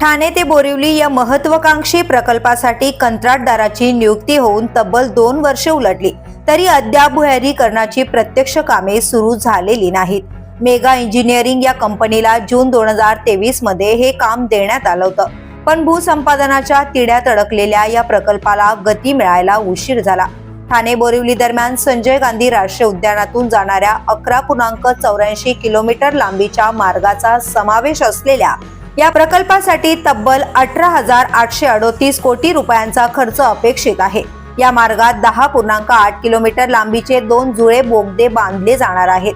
ठाणे ते बोरिवली या महत्वाकांक्षी प्रकल्पासाठी कंत्राटदाराची नियुक्ती होऊन तब्बल दोन वर्षे उलटली. तरी अद्याप भुयारीकरणाची प्रत्यक्ष कामे सुरू झालेली नाहीत. मेगा इंजिनिअरिंग या कंपनीला जून दोन हजार तेवीसमध्ये हे काम देण्यात आलं होतं. पण भूसंपादनाच्या तिड्यात अडकलेल्या या प्रकल्पाला गती मिळायला उशीर झाला. ठाणे बोरिवली दरम्यान संजय गांधी राष्ट्रीय उद्यानातून जाणाऱ्या अकरा पूर्णांक चौऱ्याऐंशी किलोमीटर लांबीच्या मार्गाचा समावेश असलेल्या या प्रकल्पासाठी तब्बल अठरा हजार आठशे अडोतीस कोटी रुपयांचा खर्च अपेक्षित आहे. या मार्गात दहा पूर्णांक आठ किलोमीटर लांबीचे दोन जुळे बोगदे बांधले जाणार आहेत.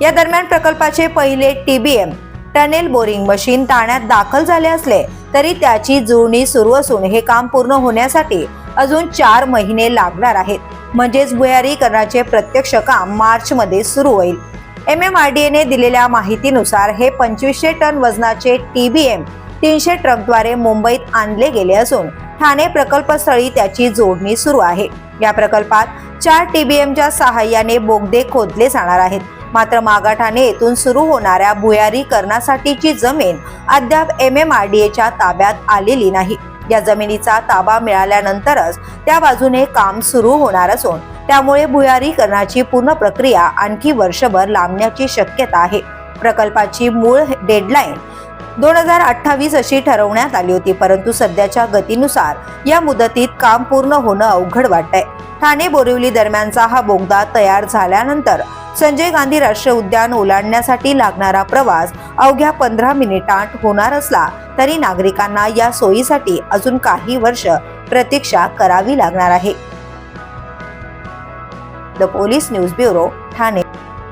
या दरम्यान प्रकल्पाचे पहिले टीबीएम टनेल बोरिंग मशीन ठाण्यात दाखल झाले असले तरी त्याची जुळणी सुरू असून हे काम पूर्ण होण्यासाठी अजून चार महिने लागणार आहेत. म्हणजेच भुयारीकरणाचे प्रत्यक्ष काम मार्च मध्ये सुरू होईल. एम एम आर डी एने दिलेल्या माहितीनुसार हे पंचवीसशे टन वजनाचे टी बी एम तीनशे ट्रकद्वारे मुंबईत आणले गेले असून ठाणे प्रकल्पस्थळी त्याची जोडणी सुरू आहे. या प्रकल्पात चार टी बी एमच्या सहाय्याने बोगदे खोदले जाणार आहेत. मात्र मागाठाणे येथून सुरू होणाऱ्या भुयारीकरणासाठीची जमीन अद्याप एम एम आर डी एच्या ताब्यात आलेली नाही. या जमिनीचा ताबा मिळाल्यानंतरच त्या बाजूने काम सुरू होणार असून त्यामुळे भुयारीकरणाची पूर्ण प्रक्रिया आणखी वर्षभर लांबण्याची शक्यता आहे. प्रकल्पाची मूळ डेडलाईन दोन हजार अठ्ठावीस अशी ठरवण्यात आली होती परंतु सध्याच्या गतीनुसार या मुदतीत काम पूर्ण होणं अवघड वाटतंय. ठाणे बोरिवली दरम्यानचा हा बोगदा तयार झाल्यानंतर संजय गांधी राष्ट्रीय उद्यान ओलांडण्यासाठी लागणारा प्रवास अवघ्या पंधरा मिनिटांत होणार असला तरी नागरिकांना या सोयीसाठी अजून काही वर्ष प्रतीक्षा करावी लागणार आहे. The police news bureau Thane.